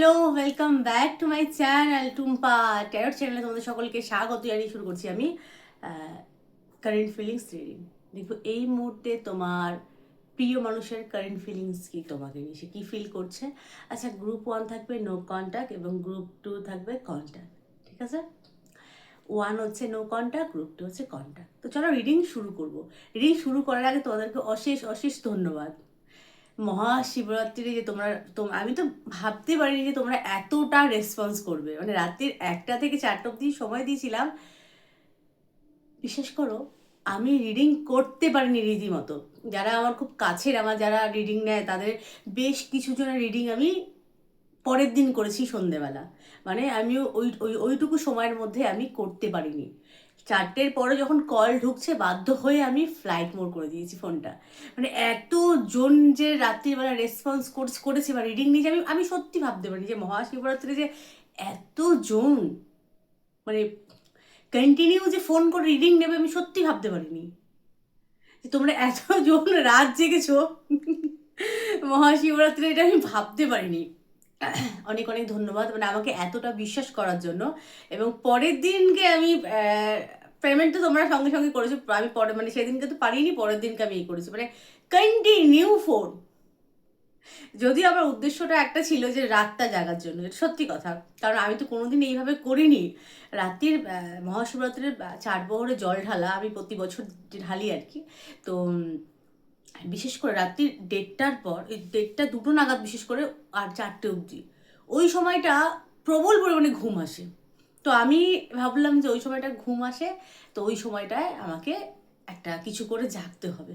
Hello welcome back to my channel Tumpa tarot চ্যানেলে তোমাদের সকলকে স্বাগত জানিয়ে শুরু করছি আমি কারেন্ট ফিলিংস রিডিং দেখো, এই মুহূর্তে তোমার প্রিয় মানুষের কারেন্ট ফিলিংস কি তোমাকে নিয়ে, সে কী ফিল করছে? আচ্ছা গ্রুপ ওয়ান থাকবে নো কন্ট্যাক্ট এবং গ্রুপ টু থাকবে কন্ট্যাক্ট ঠিক আছে? ওয়ান হচ্ছে নো কন্ট্যাক্ট গ্রুপ টু হচ্ছে কন্ট্যাক্ট তো চলো রিডিং শুরু করব। রিডিং শুরু করার আগে তোমাদেরকে অশেষ অশেষ ধন্যবাদ। মহাশিবরাত্রিরে যে তোমরা, তোম- আমি তো ভাবতে পারিনি যে তোমরা এতটা রেসপন্স করবে। মানে রাত্রির একটা থেকে চারটা অব্দি সময় দিয়েছিলাম। বিশ্বাস করো, আমি রিডিং করতে পারিনি রীতিমতো। যারা আমার খুব কাছের, আমার যারা রিডিং নেয়, তাদের বেশ কিছু জনের রিডিং আমি পরের দিন করেছি সন্ধেবেলা। মানে আমি ওই ওই, ওইটুকু সময়ের মধ্যে আমি করতে পারিনি। চারটের পরে যখন কল ঢুকছে, বাধ্য হয়ে আমি ফ্লাইট মোড করে দিয়েছি ফোনটা। মানে এত জন যে রাত্রিবেলা রেসপন্স কোর্স করেছে বা রিডিং নিয়েছে, আমি আমি সত্যি ভাবতে পারি যে মহাশিবরাত্রি যে এত জন। মানে কন্টিনিউ যে ফোন করে রিডিং নেবে, আমি সত্যি ভাবতে পারিনি। যে তোমরা এত জন রাত জেগেছো। মহাশিবরাত্রি, এটা আমি ভাবতে পারিনি। অনেক অনেক ধন্যবাদ। মানে আমাকে এতটা বিশ্বাস করার জন্য। এবং পরের দিনকে আমি পেমেন্ট তো তোমরা সঙ্গে সঙ্গে করেছ আমি পরে মানে সেদিনকে তো পারিনি পরের দিনকে আমি এই করেছি। মানে কন্টিনিউ ফোন যদি আমার উদ্দেশ্যটা একটা ছিল যে রাতটা জাগার জন্য এটা সত্যি কথা। কারণ আমি তো কোনোদিন এইভাবে করিনি। রাত্রির মহাশিবরাত্রির আহ, চার বহরে জল ঢালা আমি প্রতি বছর ঢালি আর কি। তো বিশেষ করে রাত্রি দেড়টার পর দেড়টা দুটো নাগাদ বিশেষ করে আর চারটে অবধি। ওই সময়টা প্রবল পরিমাণে ঘুম আসে। তো আমি ভাবলাম যে ওই সময়টা ঘুম আসে, তো ওই সময়টায় আমাকে একটা কিছু করে জাগতে হবে।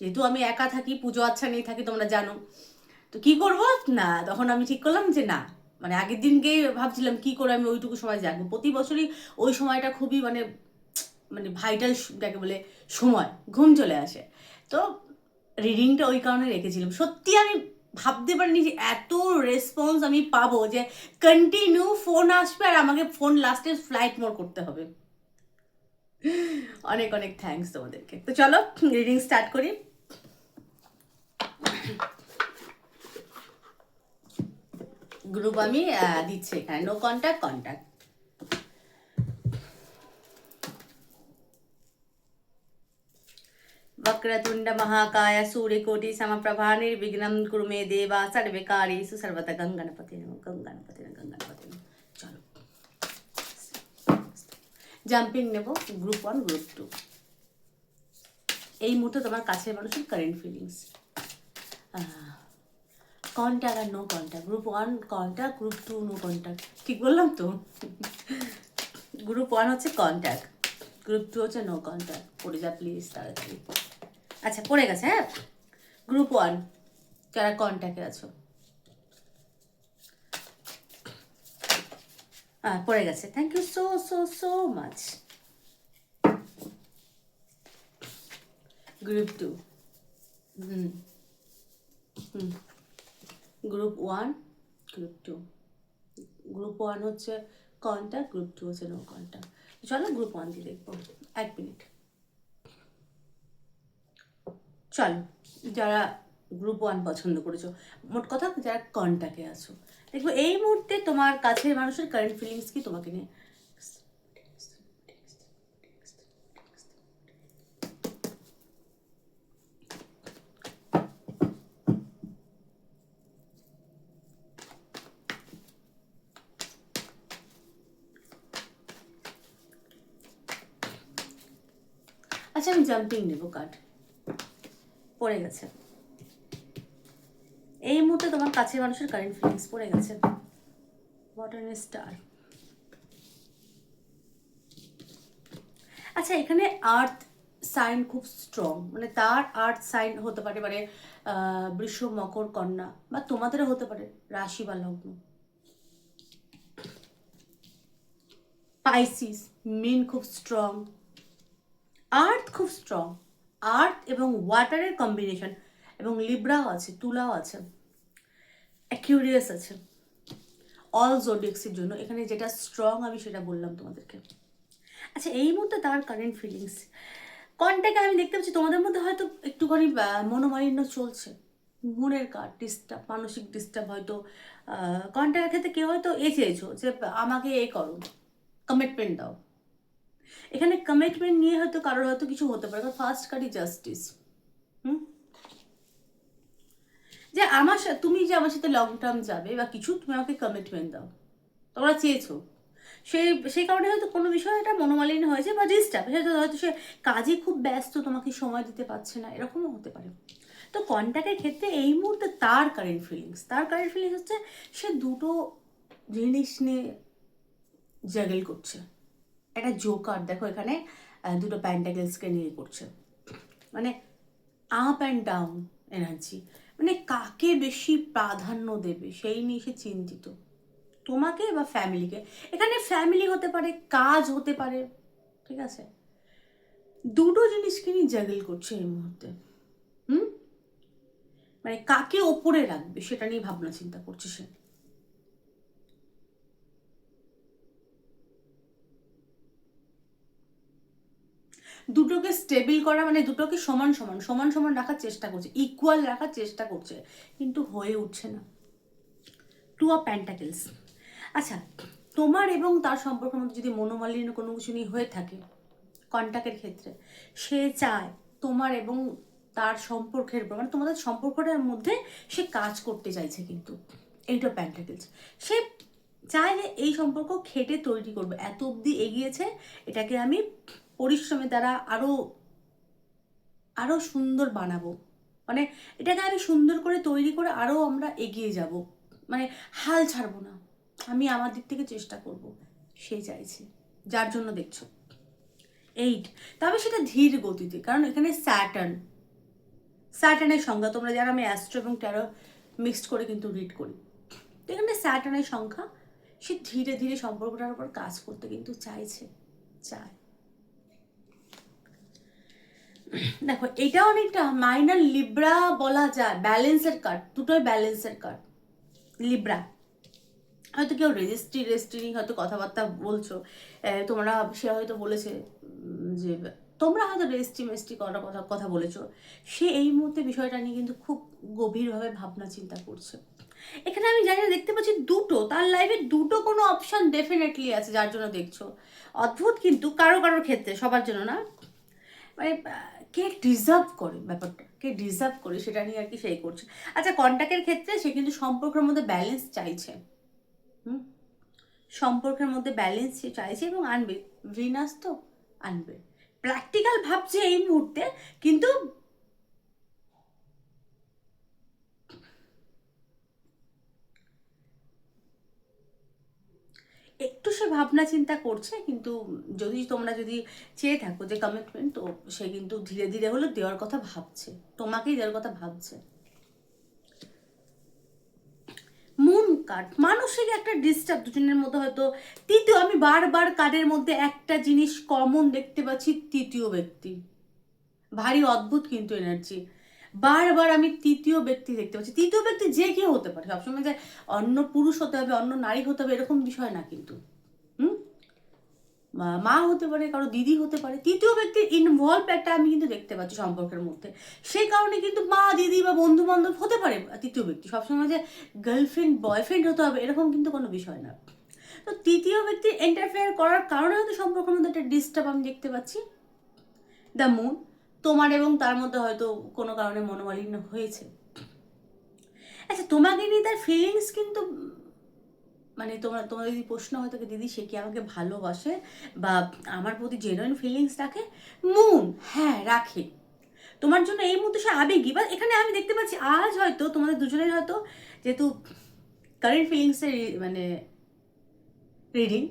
যেহেতু আমি একা থাকি, পুজো আচ্ছা নিয়ে থাকি, তোমরা জানো। তো কি করব? না, তখন আমি ঠিক করলাম যে না মানে আগের দিনকে ভাবছিলাম কি করে আমি ওইটুকু সময় জাগবো। প্রতি বছরই ওই সময়টা খুবই মানে মানে ভাইটাল যাকে বলে সময়, ঘুম চলে আসে। তো রিডিংটা ওই কারণে রেখেছিলাম। সত্যি আমি ভাবতে পারিনি যে এত রেসপন্স আমি পাবো যে কন্টিনিউ ফোন আসবে আর আমাকে ফোন লাস্টে ফ্লাইট মোড করতে হবে। অনেক অনেক থ্যাঙ্কস তোমাদেরকে। তো চলো রিডিং স্টার্ট করি। গ্রুপ আমি দিচ্ছি এখানে। নো কন্ট্যাক্ট কন্ট্যাক্ট వక్రతుండ మహాకాయ సూర్యకోటి సమప్రభా నిర్విఘ్నం కురుమే దేవా సర్వకారీసు సర్వత గంగణపతి గంగణపతి గంగణపతి চলো জাম্পিং নেব গ্রুপ ওয়ান গ্রুপ টু এই মুহূর্তে তোমার কাছের মানুষের কারেন্ট ফিলিংস কন্ট্যাক্ট আর no contact group one contact group two no contact ঠিক বললাম তো? গ্রুপ ওয়ান হচ্ছে কন্ট্যাক্ট গ্রুপ টু হচ্ছে নো কন্ট্যাক্ট পড়ে যা প্লিজ তাড়াতাড়ি। আচ্ছা পড়ে গেছে হ্যাঁ? গ্রুপ ওয়ান যারা কন্ট্যাক্টে আছো। হ্যাঁ পড়ে গেছে। Thank you so so so much group two hmm hmm. Group one group two group one হচ্ছে কন্ট্যাক্ট গ্রুপ টু হচ্ছে নো কন্ট্যাক্ট চলো গ্রুপ ওয়ান দিয়ে দেখব। এক মিনিট চলো, যারা গ্রুপ ওয়ান পছন্দ করেছ, মোট কথা যারা কন্ট্যাক্টে আছো, দেখব এই মুহূর্তে তোমার কাছের মানুষের কারেন্ট ফিলিংস কি তোমাকে নিয়ে? আচ্ছা আমি জাম্পিং নেব কার্ড পড়ে গেছে। এই মুহূর্তে তোমার কাছের মানুষের কারেন্ট ফিলিংস পড়ে গেছে। স্টার আচ্ছা এখানে আর্থ সাইন খুব স্ট্রং মানে তার আর্থ সাইন হতে পারে মানে বৃষ, মকর, কন্যা, বা তোমাদেরও হতে পারে, রাশি বা লগ্ন। পাইসিস মিন খুব স্ট্রং আর্থ খুব স্ট্রং আর্থ এবং ওয়াটারের কম্বিনেশন এবং লিব্রাও আছে তুলাও আছে, অ্যাকিউরিয়াস আছে অল জোডিক্সের জন্য। এখানে যেটা স্ট্রং আমি সেটা বললাম তোমাদেরকে। আচ্ছা এই মুহূর্তে তার কারেন্ট ফিলিংস কন্ট্যাক্টে আমি দেখতে পাচ্ছি, তোমাদের মধ্যে হয়তো একটুখানি মনোমালিন্য চলছে। মনের কার ডিস্টার্ব মানসিক ডিস্টার্ব হয়তো কন্ট্যাক্টের ক্ষেত্রে কেউ হয়তো এ চেয়েছো যে, আমাকে এ করো কমিটমেন্ট দাও। এখানে কমিটমেন্ট নিয়ে হয়তো কারোর হয়তো কিছু হতে পারে ফার্স্ট কার্ডই জাস্টিস হুম? যে আমার সাথে তুমি যে আমার সাথে লং টার্ম যাবে বা কিছু, তুমি আমাকে কমিটমেন্ট দাও। তোমরা চেয়েছো। সেই সেই কারণে হয়তো কোনো বিষয়ে এটা মনোমালিন্য হয়েছে বা ডিস্টার্ব হয়তো হয়তো সে কাজে খুব ব্যস্ত, তোমাকে সময় দিতে পারছে না, এরকমও হতে পারে। তো কন্ট্যাক্টের ক্ষেত্রে এই মুহূর্তে তার কারেন্ট ফিলিংস তার কারেন্ট ফিলিংস হচ্ছে সে দুটো জিনিস নিয়ে জাগেল করছে। একটা জোকার দেখো এখানে দুটো প্যান্টাগেলসকে নিয়ে করছে। মানে আপ অ্যান্ড ডাউন এনার্জি মানে কাকে বেশি প্রাধান্য দেবে সেই নিয়ে সে চিন্তিত। তোমাকে বা ফ্যামিলিকে এখানে ফ্যামিলি হতে পারে, কাজ হতে পারে, ঠিক আছে? দুটো জিনিসকে নিয়ে জাগল করছে এই মুহূর্তে। হুম? মানে কাকে ওপরে রাখবে সেটা নিয়ে ভাবনা চিন্তা করছে সে। দুটোকে স্টেবিল করা মানে দুটোকে সমান সমান সমান সমান রাখার চেষ্টা করছে ইকুয়াল রাখার চেষ্টা করছে, কিন্তু হয়ে উঠছে না। টু অফ প্যান্টাকেলস আচ্ছা তোমার এবং তার সম্পর্কের মধ্যে যদি মনোমালিন্য কোনো কিছু নিয়ে হয়ে থাকে কন্ট্যাক্টের ক্ষেত্রে, সে চায় তোমার এবং তার সম্পর্কের মানে তোমাদের সম্পর্কটার মধ্যে সে কাজ করতে চাইছে কিন্তু এইটা প্যান্টাকেলস সে চায় যে এই সম্পর্ক খেটে তৈরি করবে, এত অবধি এগিয়েছে, এটাকে আমি পরিশ্রমের তারা আরও আরও সুন্দর বানাবো। মানে এটাকে আমি সুন্দর করে তৈরি করে আরও আমরা এগিয়ে যাব। মানে হাল ছাড়বো না। আমি আমার দিক থেকে চেষ্টা করব। সে চাইছে। যার জন্য দেখছ। এইট তবে সেটা ধীর গতিতে। কারণ এখানে স্যাটার্ন স্যাটার্নের সংখ্যা, তোমরা যারা আমি অ্যাস্ট্রো এবং ট্যারো মিক্সড করে কিন্তু রিড করি। তো এখানে স্যাটার্নের সংখ্যা, সে ধীরে ধীরে সম্পর্কটার উপর কাজ করতে কিন্তু চাইছে। চায়। দেখো, এটা অনেকটা মাইনার লিব্রা বলা যায় ব্যালেন্সের কার্ড দুটোই ব্যালেন্সের কার্ড লিব্রা হয়তো কেউ রেজিস্ট্রি রেজিস্ট্রি হয়তো কথাবার্তা বলছো তোমরা, সে হয়তো বলেছে যে, তোমরা হয়তো রেজিস্ট্রি মেস্ট্রি করার কথা কথা বলেছ। সে এই মুহূর্তে বিষয়টা নিয়ে কিন্তু খুব গভীরভাবে ভাবনা চিন্তা করছে। এখানে আমি জানি দেখতে পাচ্ছি দুটো, তার লাইফে দুটো কোনো অপশান ডেফিনেটলি আছে, যার জন্য দেখছ। অদ্ভুত কিন্তু, কারও কারোর ক্ষেত্রে, সবার জন্য না। মানে কে ডিজার্ভ করে ব্যাপারটা? কে ডিজার্ভ করে সেটা নিয়ে আর কি সেই করছে। আচ্ছা কন্ট্যাক্টের ক্ষেত্রে সে কিন্তু সম্পর্কের মধ্যে ব্যালেন্স চাইছে। হুম? সম্পর্কের মধ্যে ব্যালেন্স সে চাইছে এবং আনবে। ভিনাস তো আনবে। প্র্যাকটিক্যাল ভাবছে এই মুহূর্তে, কিন্তু একটু সে ভাবনা চিন্তা করছে, কিন্তু যদি তোমরা যদি চেয়ে থাকো যে কমিটমেন্ট তো সে কিন্তু ধীরে ধীরে হলেও দেওয়ার কথা ভাবছে। তোমাকেই দেওয়ার কথা ভাবছে। মুন কার্ড মানসিক একটা ডিস্টার্ব দুজনের মধ্যে হয়তো, তৃতীয় আমি বারবার কার্ডের মধ্যে একটা জিনিস কমন দেখতে পাচ্ছি, তৃতীয় ব্যক্তি। ভারী অদ্ভুত কিন্তু এনার্জি বারবার আমি তৃতীয় ব্যক্তি দেখতে পাচ্ছি। তৃতীয় ব্যক্তি যে কেউ হতে পারে। সবসময় যে অন্য পুরুষ হতে হবে, অন্য নারী হতে হবে, এরকম বিষয় না কিন্তু। হুম? মা- হতে পারে, কারও দিদি হতে পারে। তৃতীয় ব্যক্তির ইনভলভ একটা আমি কিন্তু দেখতে পাচ্ছি সম্পর্কের মধ্যে। সেই কারণে কিন্তু মা, দিদি বা বন্ধু বান্ধব হতে পারে তৃতীয় ব্যক্তি। সবসময় যে গার্লফ্রেন্ড বয়ফ্রেন্ড হতে হবে, এরকম কিন্তু কোনো বিষয় না। তো তৃতীয় ব্যক্তি এন্টারফেয়ার করার কারণে হয়তো সম্পর্কের মধ্যে একটা ডিস্টার্ব আমি দেখতে পাচ্ছি। দ্য মুন তোমার এবং তার মধ্যে হয়তো কোনো কারণে মনোমালিন্য হয়েছে। আচ্ছা তোমাকে নিয়ে তার ফিলিংস কিন্তু মানে তোমার তোমার যদি প্রশ্ন হয়, তোকে দিদি, সে কি আমাকে ভালোবাসে? বা আমার প্রতি জেনুইন ফিলিংস রাখে? মুন হ্যাঁ রাখে। তোমার জন্য এই মুহূর্তে সে আবেগী। বা এখানে আমি দেখতে পাচ্ছি, আজ হয়তো তোমাদের দুজনের হয়তো যেহেতু কারেন্ট ফিলিংসের মানে রিডিং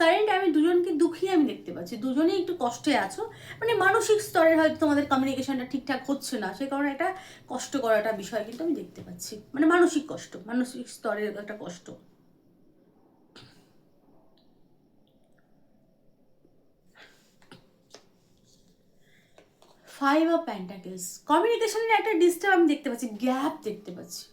কারেন্ট আমি দুজনকে দুঃখী আমি দেখতে পাচ্ছি। দুজনেই একটু কষ্টে আছো। মানে মানসিক স্তরে হয়তো তোমাদের কমিউনিকেশনটা ঠিকঠাক হচ্ছে না। সেই কারণে একটা কষ্ট করা একটা বিষয় কিন্তু আমি দেখতে পাচ্ছি। মানে মানসিক কষ্ট, মানসিক স্তরের একটা কষ্ট। ফাইভ অফ প্যান্টাকেলস কমিউনিকেশনের একটা ডিস্টার্ব আমি দেখতে পাচ্ছি গ্যাপ দেখতে পাচ্ছি।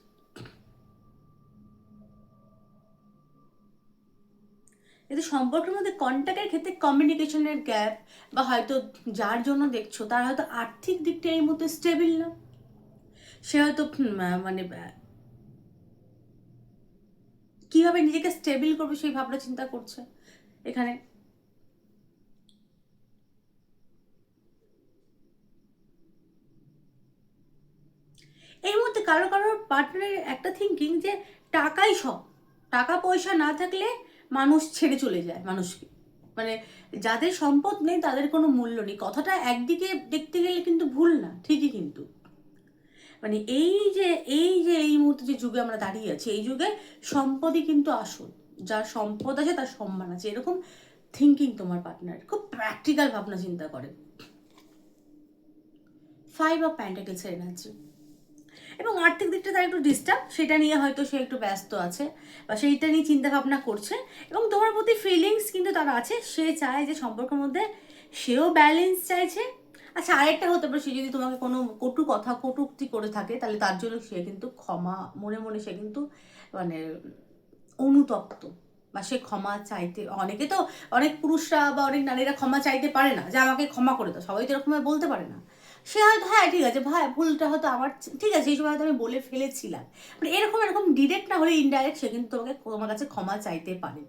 কিন্তু সম্পর্কের মধ্যে কন্ট্যাক্টের ক্ষেত্রে কমিউনিকেশনের গ্যাপ বা হয়তো যার জন্য দেখছ, তার হয়তো আর্থিক দিকটা এই মুহূর্তে স্টেবিল না। সে হয়তো মানে কীভাবে নিজেকে স্টেবল করবে সেই ভাবনা চিন্তা করছে এখানে। এই মুহূর্তে কারও কারোর পার্টনারের একটা থিঙ্কিং যে টাকাই সব। টাকা পয়সা না থাকলে মানুষ ছেড়ে চলে যায় মানুষকে। মানে যাদের সম্পদ নেই, তাদের কোনো মূল্য নেই। কথাটা একদিকে দেখতে গেলে কিন্তু ভুল না, ঠিকই কিন্তু। মানে এই যে এই যে, এই মুহূর্তে যে যুগে আমরা দাঁড়িয়ে আছি, এই যুগে সম্পদই কিন্তু আসল। যার সম্পদ আছে, তার সম্মান আছে। এরকম থিঙ্কিং তোমার পার্টনার খুব প্র্যাকটিক্যাল ভাবনা চিন্তা করে। ফাইভ অফ প্যান্টাকেলসের এনার্জি এবং আর্থিক দিকটা তার একটু ডিস্টার্ব সেটা নিয়ে হয়তো সে একটু ব্যস্ত আছে বা সেইটা নিয়ে চিন্তা ভাবনা করছে এবং তোমার প্রতি ফিলিংস কিন্তু তার আছে। সে চায় যে সম্পর্কের মধ্যে সেও ব্যালেন্স চাইছে। আচ্ছা আরেকটা হতে পারে, সে যদি তোমাকে কোনো কটু কথা, কটুক্তি করে থাকে, তাহলে তার জন্য সে কিন্তু ক্ষমা, মনে মনে সে কিন্তু মানে অনুতপ্ত বা সে ক্ষমা চাইতে, অনেকে তো অনেক পুরুষরা বা অনেক নারীরা ক্ষমা চাইতে পারে না যে আমাকে ক্ষমা করে দাও, সবাই তো এরকম ভাবে বলতে পারে না। সে হয়তো হ্যাঁ ঠিক আছে, ভাই, ভুলটা হয়তো আমার ঠিক আছে এই সময় হয়তো আমি বলে ফেলেছিলাম। মানে এরকম এরকম ডিরেক্ট না হলে ইনডাইরেক্ট সে কিন্তু তোমাকে তোমার কাছে ক্ষমা চাইতে পারে।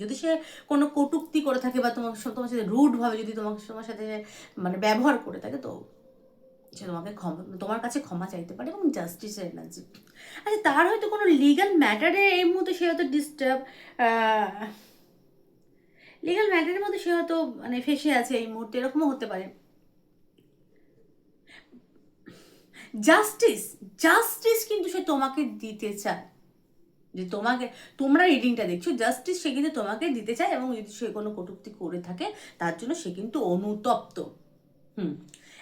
যদি সে কোনো কটুক্তি করে থাকে বা তোমার তোমার সাথে রুড ভাবে যদি তোমাকে, তোমার সাথে মানে ব্যবহার করে থাকে, তো সে তোমাকে ক্ষমা, তোমার কাছে ক্ষমা চাইতে পারে এবং জাস্টিসের এনার্জি আচ্ছা তার হয়তো কোনো লিগাল ম্যাটারে এই মুহূর্তে সে হয়তো ডিস্টার্ব লিগাল ম্যাটারের মধ্যে সে হয়তো মানে ফেসে আছে এই মুহূর্তে, এরকমও হতে পারে। জাস্টিস জাস্টিস কিন্তু সে তোমাকে দিতে চায়। যে তোমাকে, তোমরা রিডিংটা দেখছ জাস্টিস সে কিন্তু তোমাকে দিতে চায় এবং যদি সে কোনো কটূক্তি করে থাকে, তার জন্য সে কিন্তু অনুতপ্ত। হুম।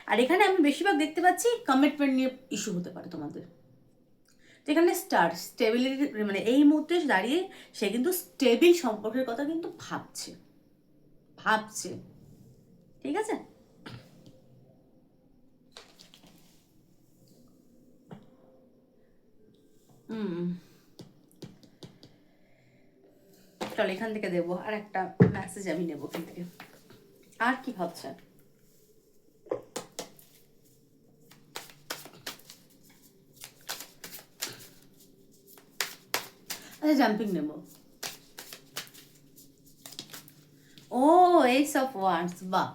আর এখানে আমি বেশিরভাগ দেখতে পাচ্ছি কমিটমেন্ট নিয়ে ইস্যু হতে পারে তোমাদের। যেখানে স্টার স্টেবিলিটি মানে এই মুহূর্তে দাঁড়িয়ে সে কিন্তু স্টেবিল সম্পর্কের কথা কিন্তু ভাবছে। ভাবছে। ঠিক আছে? চল, এখান থেকে দেবো। আর একটা মেসেজ আমি নেব এখান থেকে। আর কি ভাবছে? আচ্ছা জাম্পিং নেব। ও এইস অফ ওয়ান্স বাহ।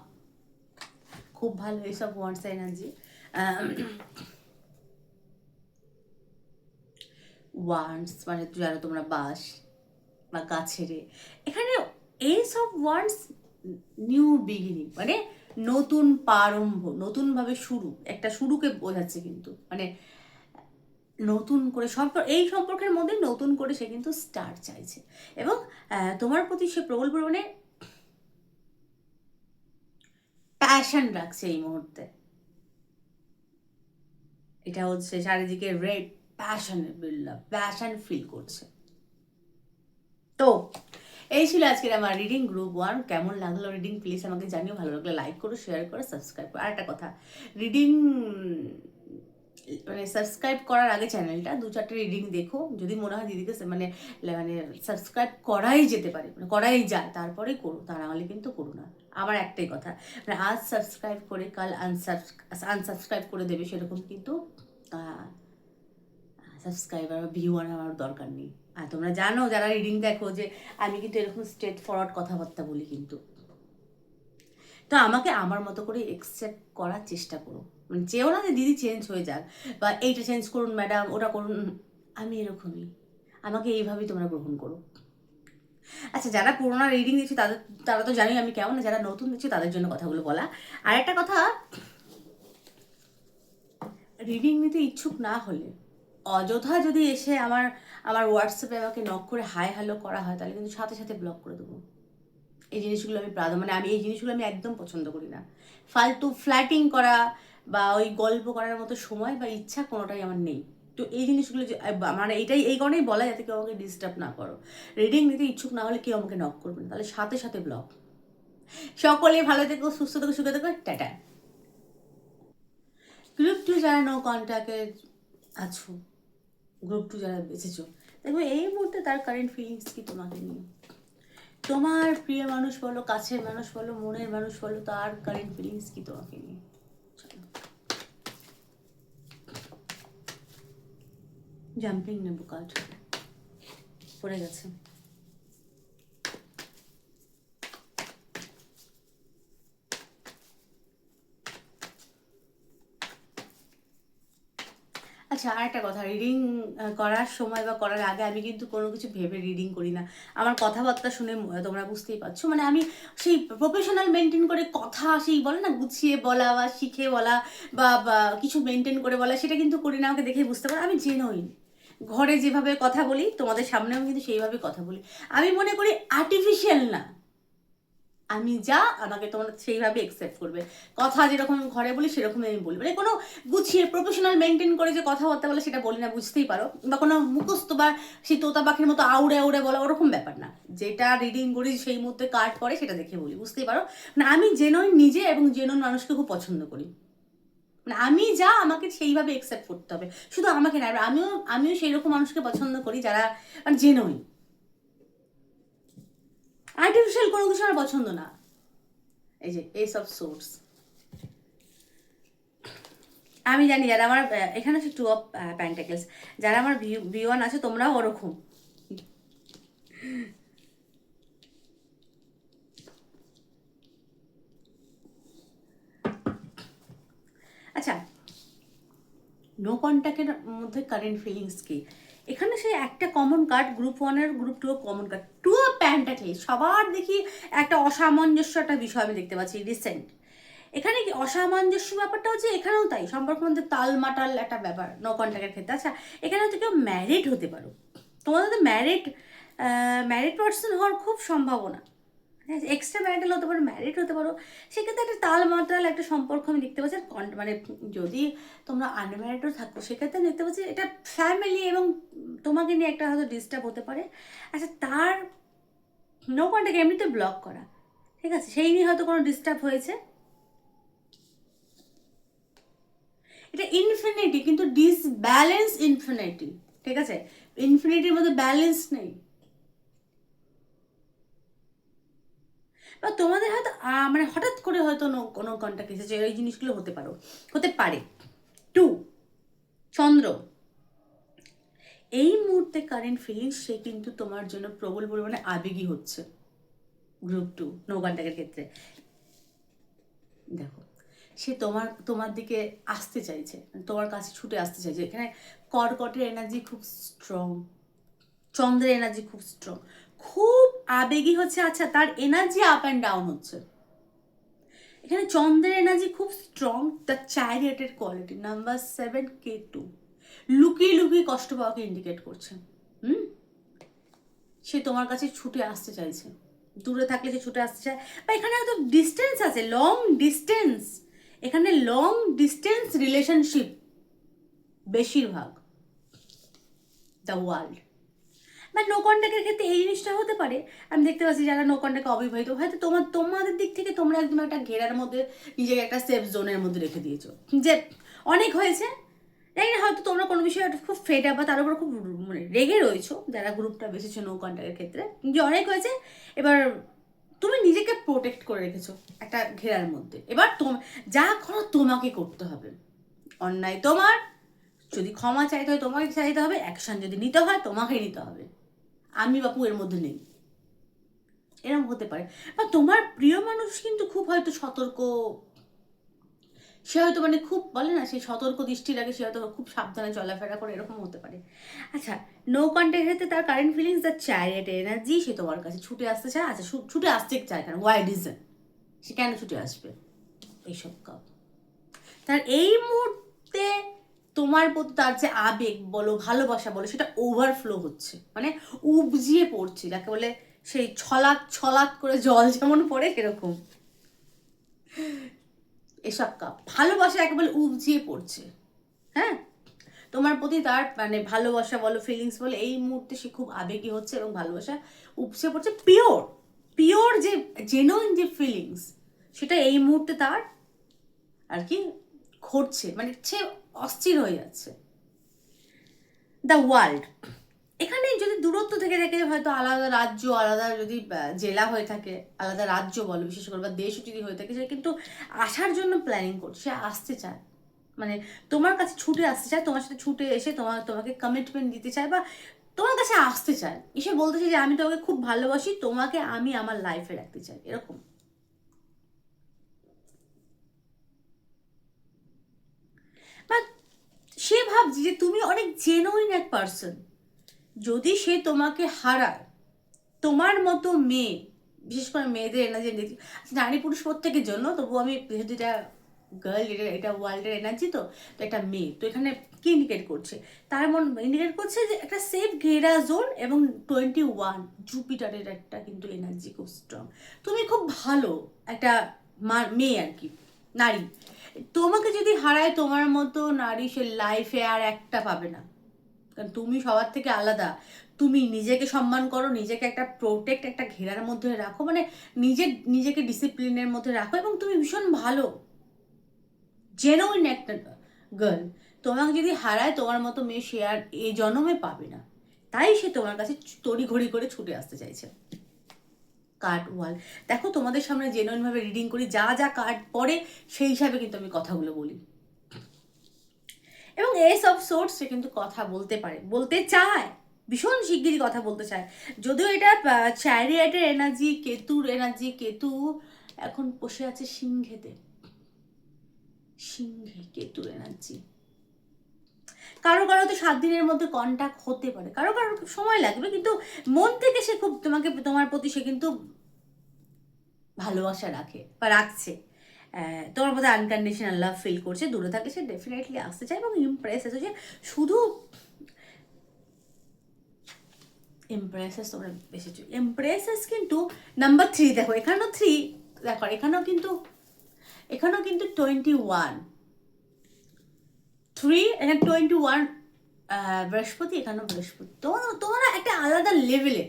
খুব ভালো ace of wands energy wands মানে যারা তোমরা বাস বা গাছেরে এখানে এই সব ওয়ান্স নিউ বিগিনিং মানে নতুন প্রারম্ভ, নতুনভাবে শুরু, একটা শুরুকে বোঝাচ্ছে কিন্তু। মানে নতুন করে সম্পর্ক এই সম্পর্কের মধ্যে নতুন করে সে কিন্তু স্টার্ট চাইছে। এবং তোমার প্রতি সে প্রবল পরিমাণে প্যাশন রাখছে এই মুহূর্তে। এটা হচ্ছে চারিদিকে রেড প্যাশন প্যাশন ফিল করছে। তো, এই ছিল আজকের আমার রিডিং গ্রুপ ওয়ান কেমন লাগল রিডিং প্লিজ আমাকে জানিও। ভালো লাগলে লাইক করো শেয়ার করো সাবস্ক্রাইব করো। আর একটা কথা রিডিং মানে সাবস্ক্রাইব করার আগে চ্যানেলটা দু চারটে রিডিং দেখো। যদি মনে হয় দিদিকে মানে মানে সাবস্ক্রাইব করাই যেতে পারে মানে করাই যায়, তারপরে করো, তা নাহলে কিন্তু করো না। আমার একটাই কথা মানে আজ সাবস্ক্রাইব করে, কাল আনসাবস্ক্রাইব করে দেবে, সেরকম কিন্তু সাবস্ক্রাইবার বা ভিউয়ার আমার দরকার নেই। আর তোমরা জানো, যারা রিডিং দেখো যে আমি কিন্তু এরকম স্ট্রেট ফরওয়ার্ড কথাবার্তা বলি কিন্তু। তো আমাকে আমার মতো করে একসেপ্ট করার চেষ্টা করো। মানে চেয়েও না যে দিদি চেঞ্জ হয়ে যাক বা এইটা চেঞ্জ করুন ম্যাডাম ওটা করুন। আমি এরকমই। আমাকে এইভাবেই তোমরা গ্রহণ করো। আচ্ছা যারা পুরোনো রিডিং দিচ্ছি তাদের, তারা তো জানি আমি কেমন। যারা নতুন দিচ্ছি তাদের জন্য কথাগুলো বলা। আর একটা কথা রিডিং নিতে ইচ্ছুক না হলে অযথা যদি এসে আমার আমার হোয়াটসঅ্যাপে আমাকে নক করে হাই হ্যালো করা হয়, তাহলে কিন্তু সাথে সাথে ব্লক করে দেবো। এই জিনিসগুলো আমি প্রাধান্য মানে আমি এই জিনিসগুলো আমি একদম পছন্দ করি না। ফালতু ফ্ল্যাটিং করা বা ওই গল্প করার মতো সময় বা ইচ্ছা কোনোটাই আমার নেই। তো এই জিনিসগুলো মানে এটাই, এই কারণেই বলা যাতে কেউ আমাকে ডিস্টার্ব না করো। রিডিং নিতে ইচ্ছুক না হলে কেউ আমাকে নক করবে না, তাহলে সাথে সাথে ব্লক সকলে ভালো থেকো, সুস্থ থেকো, সুখে থেকো, টাটা। গ্রুপ টু যারা নো কন্ট্যাক্টে আছো গ্রুপ টু যারা বেঁচেছো দেখো এই মুহূর্তে তার কারেন্ট ফিলিংস কি তোমাকে নিয়ে? তোমার প্রিয় মানুষ বলো, কাছের মানুষ বলো, মনের মানুষ বলো, তার কারেন্ট ফিলিংস কি তোমাকে নিয়ে। জাম্পিং নেব কার্ড পড়ে গেছে। আচ্ছা আর একটা কথা রিডিং করার সময় বা করার আগে আমি কিন্তু কোনো কিছু ভেবে রিডিং করি না। আমার কথাবার্তা শুনে তোমরা বুঝতেই পারছ। মানে আমি সেই প্রফেশনাল মেনটেন করে কথা সেই বলে না, গুছিয়ে বলা বা শিখে বলা বা কিছু মেনটেন করে বলা, সেটা কিন্তু করি না, আমাকে দেখে বুঝতে পারো। আমি জেনুইন ঘরে যেভাবে কথা বলি, তোমাদের সামনে আমি কিন্তু সেইভাবে কথা বলি। আমি মনে করি আর্টিফিশিয়াল না। আমি যা, আমাকে তোমরা সেইভাবে একসেপ্ট করবে। কথা যেরকম ঘরে বলি, সেরকমই আমি বলি। মানে কোনো গুছিয়ে প্রফেশনাল মেনটেন করে যে কথাবার্তা বলে সেটা বলি না, বুঝতেই পারো। বা কোনো মুখস্থ বা সেই তোতা পাখির মতো আউড়ে আউড়ে বলা ওরকম ব্যাপার না। যেটা রিডিং করি, সেই মুহূর্তে কাট করে সেটা দেখে বলি, বুঝতেই পারো? না আমি জেনুইন নিজে এবং জেনুইন মানুষকে খুব পছন্দ করি। মানে আমি যা, আমাকে সেইভাবে একসেপ্ট করতে হবে। শুধু আমাকে না আমিও আমিও সেই রকম মানুষকে পছন্দ করি যারা মানে জেনুইন আর্টিফিশিয়াল কোনো কিছু আমার পছন্দ না। এই যে এইসব সোর্স আমি জানি যারা আমার এখানে আছে টু অফ প্যান্টাকেলস যারা আমার ভি ওয়ান আছে, তোমরাও ওরকম। আচ্ছা নো কন্ট্যাক্টের মধ্যে কারেন্ট ফিলিংস কি? এখানে সে একটা কমন কার্ড গ্রুপ ওয়ানের group two common card two pentacles সবার দেখি একটা অসামঞ্জস্য একটা বিষয় আমি দেখতে পাচ্ছি রিসেন্ট এখানে কি অসামঞ্জস্য ব্যাপারটা হচ্ছে এখানেও তাই, সম্পর্ক মধ্যে তালমাটাল একটা ব্যাপার নো কন্ট্যাক্টের ক্ষেত্রে। আচ্ছা এখানে হচ্ছে কেউ ম্যারিড হতে পারো। তোমাদের ম্যারিড ম্যারিড পার্সন হওয়ার খুব সম্ভাবনা। এক্সট্রা ম্যারিটাল হতে পারো ম্যারিড হতে পারো, সেক্ষেত্রে একটা তাল মাত্রাল একটা সম্পর্ক আমি দেখতে পাচ্ছি মানে যদি তোমরা আনম্যারিডও থাকো, সেক্ষেত্রে আমি দেখতে পাচ্ছি এটা ফ্যামিলি এবং তোমাকে নিয়ে একটা হয়তো ডিস্টার্ব হতে পারে। আচ্ছা তার নো কন্ট্যাক্ট এমনিতে ব্লক করা, ঠিক আছে? সেই নিয়ে হয়তো কোনো ডিস্টার্ব হয়েছে। এটা ইনফিনিটি কিন্তু ডিসব্যালেন্স ইনফিনিটি ঠিক আছে? ইনফিনিটির মধ্যে ব্যালেন্স নেই। বা তোমাদের হয়তো মানে হঠাৎ করে হয়তো কোনো কন্ট্যাক্ট এসেছে এই জিনিসগুলো হতে পারো, হতে পারে। টু, চন্দ্র। এই মুহূর্তে কারেন্ট ফিলিংস সে কিন্তু তোমার জন্য প্রবল পরিমাণে আবেগী হচ্ছে। গ্রুপ টু নো কন্ট্যাক্টের ক্ষেত্রে। দেখো, সে তোমার তোমার দিকে আসতে চাইছে তোমার কাছে ছুটে আসতে চাইছে। এখানে কর্কটের এনার্জি খুব স্ট্রং চন্দ্রের এনার্জি খুব স্ট্রং খুব আবেগী হচ্ছে আচ্ছা তার এনার্জি আপ অ্যান্ড ডাউন হচ্ছে। এখানে চন্দ্রের এনার্জি খুব স্ট্রং দ্য চ্যারিয়েটের কোয়ালিটি নাম্বার সেভেন কে টু লুকিয়ে লুকিয়ে কষ্ট পাওয়াকে ইন্ডিকেট করছে। হুম? সে তোমার কাছে ছুটে আসতে চাইছে। দূরে থাকলে সে ছুটে আসতে চায়। বা এখানে হয়তো ডিস্টেন্স আছে লং ডিস্টেন্স এখানে লং ডিস্টেন্স রিলেশনশিপ বেশিরভাগ দ্য ওয়ার্ল্ড বা নো কন্ট্যাক্টের ক্ষেত্রে এই জিনিসটা হতে পারে। আমি দেখতে পাচ্ছি যারা নো কন্ট্যাক্টে অবিবাহিত, হয়তো তোমার, তোমাদের দিক থেকে তোমরা একদম একটা ঘেরার মধ্যে, নিজেকে একটা সেফ জোনের মধ্যে রেখে দিয়েছ। যে অনেক হয়েছে জানি না হয়তো তোমরা কোনো বিষয়ে খুব ফেড বা তার উপর খুব মানে রেগে রয়েছো, যারা গ্রুপটা বেসেছো নো কন্ট্যাক্টের ক্ষেত্রে। যে অনেক হয়েছে, এবার তুমি নিজেকে প্রোটেক্ট করে রেখেছো একটা ঘেরার মধ্যে। এবার তোম, যা করো তোমাকে করতে হবে। অন্যায় তোমার, যদি ক্ষমা চাইতে হয় তোমাকে চাইতে হবে অ্যাকশন যদি নিতে হয় তোমাকে নিতে হবে। আমি বাপু এর মধ্যে নেই। এরকম হতে পারে। বা তোমার প্রিয় মানুষ কিন্তু খুব হয়তো সতর্ক। সে হয়তো মানে খুব বলে না সেই সতর্ক দৃষ্টি লাগে, সে হয়তো খুব সাবধানে চলাফেরা করে, এরকম হতে পারে। আচ্ছা নো কন্ট্যাক্ট ক্ষেত্রে তার current feelings the chariot energy সে তোমার কাছে ছুটে আসতে চায়। আচ্ছা ছুটে আসতে চায় কেন? ওয়াই রিজন সে কেন ছুটে আসবে? এইসব কাপ তার এই মুহূর্তে তোমার প্রতি তার যে আবেগ বলো, ভালোবাসা বলো, সেটা ওভারফ্লো হচ্ছে। মানে উপজিয়ে পড়ছে, যাকে বলে সেই ছলাৎ ছলাৎ করে জল যেমন পড়ে সেরকম। এসব কাপ। ভালোবাসা একেবারে উপজিয়ে পড়ছে। হ্যাঁ? তোমার প্রতি তার মানে ভালোবাসা বলো ফিলিংস বলো, এই মুহূর্তে সে খুব আবেগী হচ্ছে এবং ভালোবাসা উপচে পড়ছে। পিওর পিওর যে জেনুইন যে ফিলিংস সেটা এই মুহূর্তে তার আর কি ঘটছে। মানে সে অস্থির হয়ে যাচ্ছে। দ্য ওয়ার্ল্ড এখানে যদি দূরত্ব থেকে থেকে হয়তো আলাদা রাজ্য, আলাদা যদি জেলা হয়ে থাকে, আলাদা রাজ্য বলো, বিশেষ করে, বা দেশ যদি হয়ে থাকে, সে কিন্তু আসার জন্য প্ল্যানিং করছে, সে আসতে চায়। মানে তোমার কাছে ছুটে আসতে চায়, তোমার সাথে ছুটে এসে তোমার তোমাকে কমিটমেন্ট দিতে চায়, বা তোমার কাছে আসতে চায়। এসে বলতে চায় যে, আমি তোমাকে খুব ভালোবাসি, তোমাকে আমি আমার লাইফে রাখতে চাই। এরকম বা সে ভাবছে যে তুমি অনেক জেনুইন এক পার্সন যদি সে তোমাকে হারায়, তোমার মতো মেয়ে, বিশেষ করে মেয়েদের এনার্জি দেখি নারী পুরুষ প্রত্যেকের জন্য তবু আমি যেহেতু এটা গার্ল এটা এটা ওয়ার্ল্ডের এনার্জি তো তো একটা মেয়ে, তো এখানে কি ইন্ডিকেট করছে? তার মন ইন্ডিকেট করছে যে একটা সেফ ঘেরা জোন এবং টোয়েন্টি ওয়ান জুপিটারের একটা কিন্তু এনার্জি খুব স্ট্রং তুমি খুব ভালো একটা মেয়ে আর কি, নারী। তোমাকে যদি হারায় তোমার মতো নারী সে লাইফে আর একটা পাবে না। কারণ তুমি সবার থেকে আলাদা। তুমি নিজেকে সম্মান করো, নিজেকে একটা প্রোটেক্ট একটা ঘেরার মধ্যে রাখো। মানে নিজের নিজেকে ডিসিপ্লিনের মধ্যে রাখো এবং তুমি ভীষণ ভালো। জেনুইন একটা গার্ল তোমাকে যদি হারায় তোমার মতো মেয়ে সে আর এ জন্মে পাবে না। তাই সে তোমার কাছে তড়ি ঘড়ি করে ছুটে আসতে চাইছে। কার্ড ওয়াল দেখো, তোমাদের সামনে জেনুইন ভাবে রিডিং করি, যা যা কার্ড পড়ে, সেই হিসাবে কিন্তু আমি কথাগুলো বলি। এবং এস অফ সোর্স সে কিন্তু কথা বলতে পারে, বলতে চায়, ভীষণ শিগগিরই কথা বলতে চায়। যদিও এটা চ্যারিয়েটের এনার্জি কেতুর এনার্জি কেতু এখন বসে আছে সিংহেতে। সিংহে কেতুর এনার্জি কারও কারও তো সাত দিনের মধ্যে কন্ট্যাক্ট হতে পারে। কারও কারও সময় লাগবে, কিন্তু মন থেকে সে খুব তোমাকে, তোমার প্রতি সে কিন্তু ভালোবাসা রাখে বা রাখছে। তোমার মধ্যে আনকন্ডিশনাল লাভ ফিল করছে, দূরে থাকলে সে ডেফিনেটলি আসতে চায় এবং ইমপ্রেস হচ্ছে শুধু ইমপ্রেসেস তোমরা এসেছ ইমপ্রেসেস কিন্তু নাম্বার থ্রি দেখো, এখানেও থ্রি দেখো, এখানেও কিন্তু এখানেও কিন্তু টোয়েন্টি ওয়ান থ্রি এখানে টোয়েন্টি ওয়ান বৃহস্পতি এখানেও বৃহস্পতি। তোমার, তোমরা একটা আলাদা লেভেলে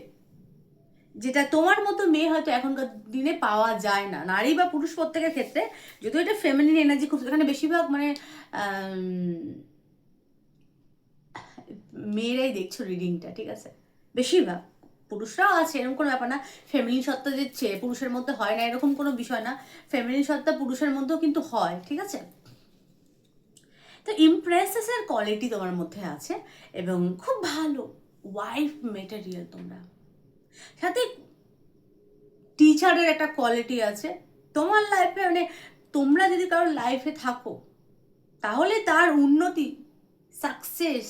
যেটা তোমার মতো মেয়ে হয়তো এখনকার দিনে পাওয়া যায় না। নারী বা পুরুষ প্রত্যেকের ক্ষেত্রে, যদিও এটা ফেমিনিন এনার্জি খুব, এখানে বেশিরভাগ মানে মেয়েরাই দেখছ রিডিংটা ঠিক আছে? বেশিরভাগ। পুরুষরাও আছে, এরকম কোনো ব্যাপার না। ফেমিনিন সত্তা যে পুরুষের মধ্যে হয় না, এরকম কোনো বিষয় না। ফেমিনিন সত্তা পুরুষের মধ্যেও কিন্তু হয়, ঠিক আছে? তো ইমপ্রেসেসের কোয়ালিটি তোমার মধ্যে আছে এবং খুব ভালো ওয়াইফ মেটেরিয়াল তোমরা। সাথে টিচারের একটা কোয়ালিটি আছে। তোমার লাইফে মানে তোমরা যদি কারোর লাইফে থাকো, তাহলে তার উন্নতি সাকসেস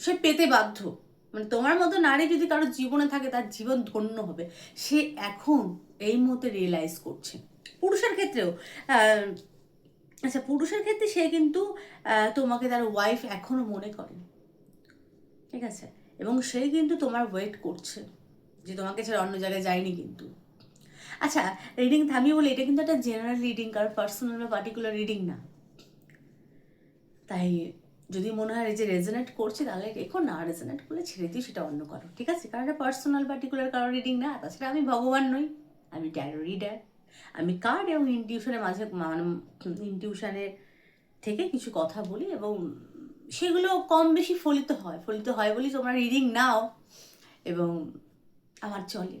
সে পেতে বাধ্য। মানে তোমার মতো নারী যদি কারোর জীবনে থাকে, তার জীবন ধন্য হবে। সে এখন এই মুহূর্তে রিয়েলাইজ করছে। পুরুষের ক্ষেত্রেও আচ্ছা পুরুষের ক্ষেত্রে সে কিন্তু তোমাকে তার ওয়াইফ এখনও মনে করে ঠিক আছে? এবং সে কিন্তু তোমার ওয়েট করছে যে তোমাকে ছাড়া অন্য জায়গায় যায়নি কিন্তু। আচ্ছা রিডিং থামিয়ে বলে, এটা কিন্তু একটা জেনারেল রিডিং কারণ পার্সোনাল বা পার্টিকুলার রিডিং না। তাই যদি মনে হয় যে রেজনেট করছে, তাহলে রেখো, না রেজনেট করলে ছেড়ে দিও, সেটা অন্য করো। ঠিক আছে? কারণ এটা পার্সোনাল পার্টিকুলার কারও রিডিং না, তাছাড়া আমি ভগবান নই, আমি ট্যারো রিডার আমি কার্ড এবং ইনটিউশনের মাঝে মানে ইনটিউশনের থেকে কিছু কথা বলি এবং সেগুলো কম বেশি ফলিত হয়। ফলিত হয় বলেই তোমরা রিডিং নাও এবং আমার চলে।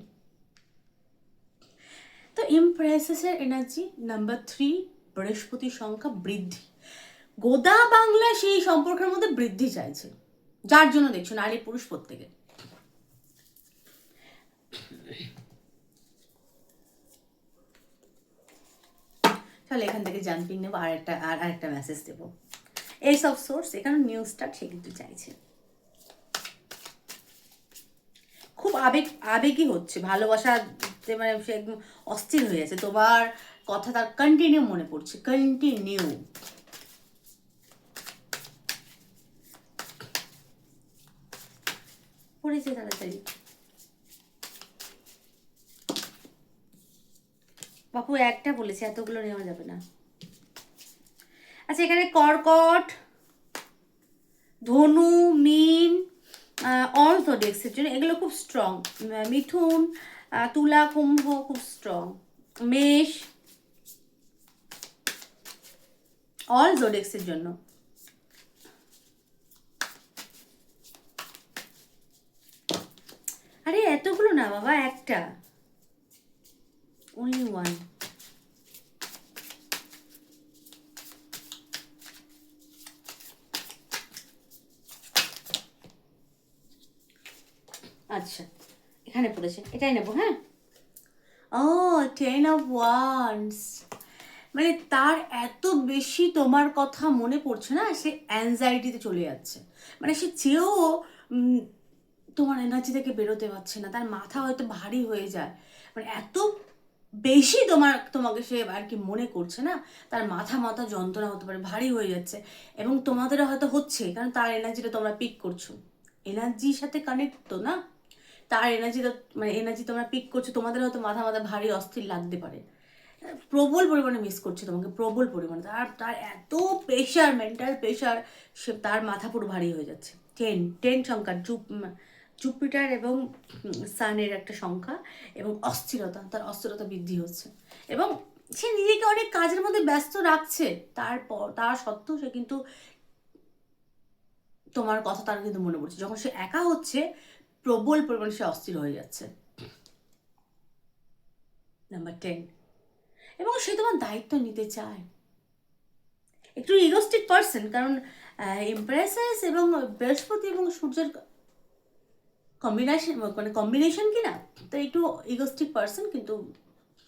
তো ইমপ্রেসেসের এনার্জি নাম্বার থ্রি বৃহস্পতির সংখ্যা বৃদ্ধি। গোদা বাংলা সেই সম্পর্কের মধ্যে বৃদ্ধি চাইছে। যার জন্য দেখছ নারী পুরুষ প্রত্যেকে। তাহলে এখান থেকে জাম্পিং নেব, আর একটা, আর আরেকটা মেসেজ দেবো। এই সব সোর্স এখানে নিউজটা সে কিন্তু চাইছে। খুব আবেগ আবেগই হচ্ছে ভালোবাসা যে মানে সে একদম অস্থির হয়ে যাচ্ছে। তোমার কথা তার কন্টিনিউ মনে পড়ছে কন্টিনিউ পড়েছে তাড়াতাড়ি। বাপু, একটা বলেছে, এতগুলো নেওয়া যাবে না। আচ্ছা এখানে কর্কট, ধনু, মিন অল জোডিয়াক্সের জন্য এগুলো খুব স্ট্রং মিথুন তুলা, কুম্ভ খুব স্ট্রং মেষ অল জোডিয়াক্সের জন্য। আরে, এতগুলো না বাবা, একটা। only one. আচ্ছা এখানে পড়েছে। এটাই নেব হ্যাঁ? ও টেন অফ ওয়ান্স মানে তার এত বেশি তোমার কথা মনে পড়ছে না, সে অ্যাংজাইটিতে চলে যাচ্ছে। মানে সে চেয়েও তোমার এনার্জি থেকে বেরোতে পারছে না, তার মাথা হয়তো ভারী হয়ে যায়। মানে এত বেশি তোমার, তোমাকে সে আর কি মনে করছে না? তার মাথা মাথা যন্ত্রণা হতে পারে, ভারী হয়ে যাচ্ছে। এবং তোমাদের হয়তো হচ্ছে, কারণ তার এনার্জিটা তোমরা পিক করছ। এনার্জির সাথে কানেক্ট তো না? তার এনার্জিটা মানে এনার্জি তোমরা পিক করছ, তোমাদের হয়তো মাথা মাথা ভারী, অস্থির লাগতে পারে। প্রবল পরিমাণে মিস করছে তোমাকে, প্রবল পরিমাণে। তার তার এত প্রেশার মেন্টাল প্রেশার সে তার মাথা পুরো ভারী হয়ে যাচ্ছে। টেন টেন সংখ্যা জুপ জুপিটার এবং সানের একটা সংখ্যা এবং অস্থিরতা, তার অস্থিরতা বৃদ্ধি হচ্ছে। এবং সে নিজেকে অনেক কাজের মধ্যে ব্যস্ত রাখছে। তারপর, তার সত্ত্বেও সে কিন্তু তোমার কথা তার কিন্তু মনে পড়ছে। যখন সে একা হচ্ছে, প্রবল পরিমাণে সে অস্থির হয়ে যাচ্ছে। নাম্বার টেন এবং সে তোমার দায়িত্ব নিতে চায়। একটু ইগোস্টিক পার্সন কারণ ইমপ্রেসেস এবং বৃহস্পতি এবং সূর্যের কম্বিনেশন মানে কম্বিনেশন কি না? তো একটু ইগোস্টিক পার্সন কিন্তু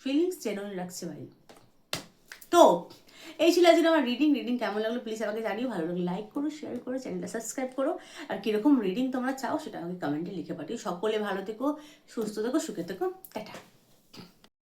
ফিলিংস জেনুইন রাখছে ভাই। তো, এই ছিল আজকে আমার রিডিং রিডিং কেমন লাগল প্লিজ আমাকে জানিও। ভালো লাগল লাইক করো শেয়ার করো চ্যানেলটা সাবস্ক্রাইব করো। আর কীরকম রিডিং তোমরা চাও সেটা আমাকে কমেন্টে লিখে পাঠিও। সকলে ভালো থেকো, সুস্থ থেকো, সুখে থেকো। টাটা।